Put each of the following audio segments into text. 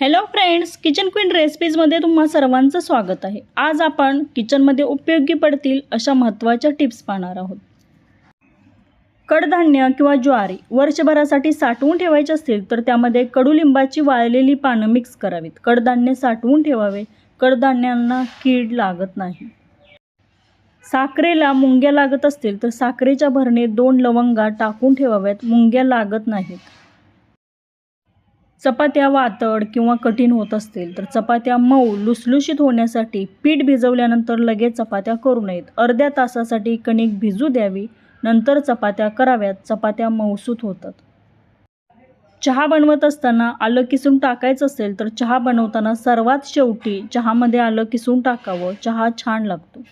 Hello friends kitchen queen रेसिपीजमध्ये तुम्हा सर्वांचं स्वागत आहे. आज आपण किचनमध्ये उपयोगी पडतील अशा महत्त्वाच्या टिप्स पाहणार आहोत. कडधान्य किंवा ज्वारी वर्षभरासाठी साठवून ठेवायचे असतील तर त्यामध्ये कडुलिंबाची वाळलेली पानं मिक्स करावीत. कडधान्य साठवून ठेवावे. कडधान्यांना कीड लागत नाही. साखरेला मुंग्या लागत असतील तर साखरेच्या भरणीत दोन लवंगा टाकून ठेवाव्यात. मुंग्या लागत नाहीत. चपात्या वातड किंवा कठीण होत असतील तर चपात्या मऊ लुसलुशीत होण्यासाठी पीठ भिजवल्यानंतर लगेच चपात्या करू नयेत. अर्ध्या तासासाठी कणिक भिजू द्यावी नंतर चपात्या कराव्यात चपात्या मऊसूत होतात. चहा बनवत असताना आलं किसून टाकायचं असेल तर चहा बनवताना सर्वात शेवटी चहामध्ये आलं किसून टाकावं चहा छान लागतो.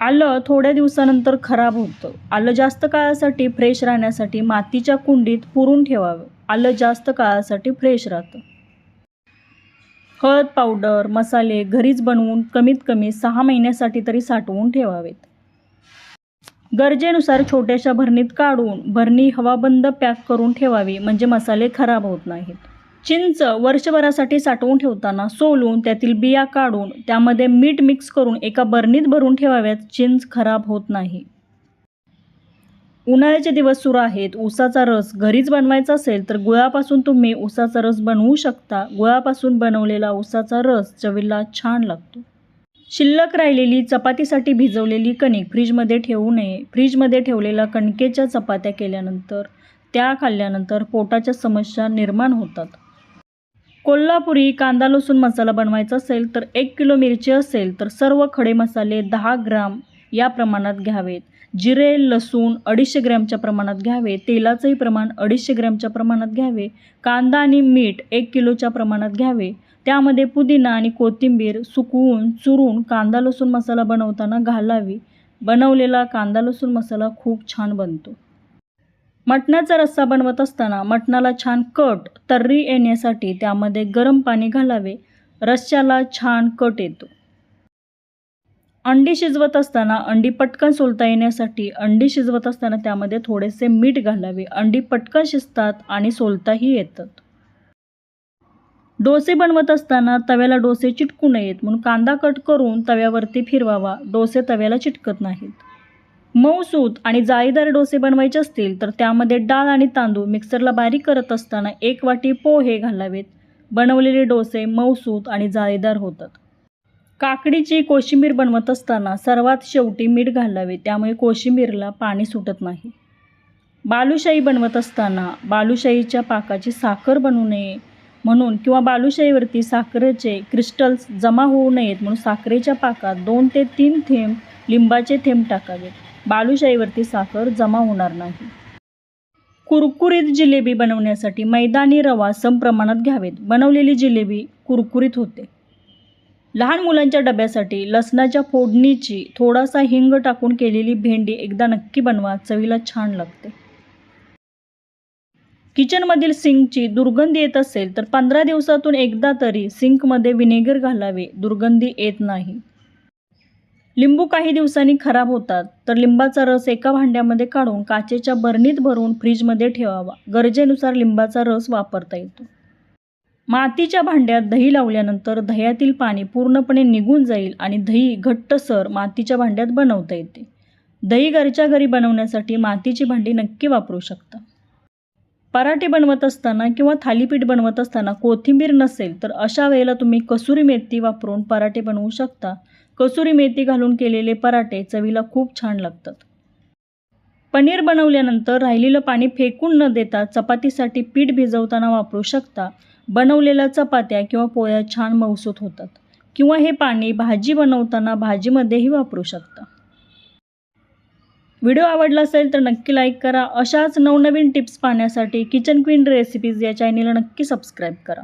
आलं थोड्या दिवसानंतर खराब होतं. आलं जास्त काळासाठी फ्रेश राहण्यासाठी मातीच्या कुंडीत पुरून ठेवावं. आलं जास्त काळासाठी फ्रेश राहतं. हळद पावडर मसाले घरीच बनवून कमीत कमी सहा महिन्यासाठी तरी साठवून ठेवावेत. गरजेनुसार छोट्याशा भरणीत काढून भरणी हवाबंद पॅक करून ठेवावी म्हणजे मसाले खराब होत नाहीत. चिंच वर्षभरासाठी साठवून ठेवताना सोलून त्यातील बिया काढून त्यामध्ये मीठ मिक्स करून एका बरणीत भरून ठेवाव्यात. चिंच खराब होत नाही. उन्हाळ्याचे दिवस सुरू आहेत. ऊसाचा रस घरीच बनवायचा असेल तर गुळापासून तुम्ही ऊसाचा रस बनवू शकता. गुळापासून बनवलेला ऊसाचा रस चवीला छान लागतो. शिल्लक राहिलेली चपातीसाठी भिजवलेली कणिक फ्रीजमध्ये ठेवू नये. फ्रीजमध्ये ठेवलेल्या कणकेच्या चपात्या केल्यानंतर त्या खाल्ल्यानंतर पोटाच्या समस्या निर्माण होतात. कोल्हापुरी कांदा लसूण मसाला बनवायचा असेल तर एक किलो मिरची असेल तर सर्व खडे मसाले दहा ग्राम या प्रमाणात घ्यावेत. जिरे लसूण अडीचशे ग्रॅमच्या प्रमाणात घ्यावे. तेलाचंही प्रमाण अडीचशे ग्रॅमच्या प्रमाणात घ्यावे. कांदा आणि मीठ एक किलोच्या प्रमाणात घ्यावे. त्यामध्ये पुदिना आणि कोथिंबीर सुकवून चुरून कांदा लसूण मसाला बनवताना घालावी. बनवलेला कांदा लसूण मसाला खूप छान बनतो. मटणाचा रस्सा बनवत असताना मटणाला छान कट तर्री येण्यासाठी त्यामध्ये गरम पाणी घालावे. रस्स्याला छान कट येतो. अंडी शिजवत असताना अंडी पटकन सोलता येण्यासाठी अंडी शिजवत असताना त्यामध्ये थोडेसे मीठ घालावे. अंडी पटकन शिजतात आणि सोलताही येतात. डोसे बनवत असताना तव्याला डोसे चिटकू नयेत. म्हणून कांदा कट करून तव्यावरती फिरवावा. डोसे तव्याला चिटकत नाहीत. मऊसूत आणि जाळीदार डोसे बनवायचे असतील तर त्यामध्ये डाळ आणि तांदूळ मिक्सरला बारीक करत असताना एक वाटी पोहे घालावेत. बनवलेले डोसे मऊसूत आणि जाळीदार होतात. काकडीची कोशिंबीर बनवत असताना सर्वात शेवटी मीठ घालावे त्यामुळे कोशिंबीरला पाणी सुटत नाही. बालुशाही बनवत असताना बालुशाहीच्या पाकाची साखर बनवू नये म्हणून किंवा बालुशाहीवरती साखरेचे क्रिस्टल्स जमा होऊ नयेत म्हणून साखरेच्या पाकात दोन ते तीन थेंब लिंबाचे थेंब टाकावेत. बालुशाहीवरती साखर जमा होणार नाही. कुरकुरीत जिलेबी बनवण्यासाठी मैदा आणि रवा सम प्रमाणात घ्यावेत. बनवलेली जिलेबी कुरकुरीत होते. लहान मुलांच्या डब्यासाठी लसणाच्या फोडणीची थोडासा हिंग टाकून केलेली भेंडी एकदा नक्की बनवा चवीला छान लागते. किचनमधील सिंकची दुर्गंधी येत असेल तर पंधरा दिवसातून एकदा तरी सिंकमध्ये व्हिनेगर घालावे. दुर्गंधी येत नाही. लिंबू काही दिवसांनी खराब होतात तर लिंबाचा रस एका भांड्यामध्ये काढून काचेच्या बरणीत भरून फ्रीजमध्ये ठेवावा. गरजेनुसार लिंबाचा रस वापरता येतो. मातीच्या भांड्यात दही लावल्यानंतर दह्यातील पाणी पूर्णपणे निघून जाईल आणि दही घट्टसर मातीच्या भांड्यात बनवता येते. दही घरच्या घरी बनवण्यासाठी मातीची भांडी नक्की वापरू शकता. पराठे बनवत असताना किंवा थालीपीठ बनवत असताना कोथिंबीर नसेल तर अशा वेळेला तुम्ही कसुरी मेथी वापरून पराठे बनवू शकता. कसुरी मेथी घालून केलेले पराठे चवीला खूप छान लागतात. पनीर बनवल्यानंतर राहिलेलं पाणी फेकून न देता चपातीसाठी पीठ भिजवताना वापरू शकता. बनवलेल्या चपात्या किंवा पोळ्या छान मऊसूत होतात. किंवा हे पाणी भाजी बनवताना भाजीमध्येही वापरू शकता. व्हिडिओ आवडला असेल तर नक्की लाईक करा. अशाच नवनवीन टिप्स पाहण्यासाठी किचन क्वीन रेसिपीज या चॅनेलला नक्की सबस्क्राईब करा.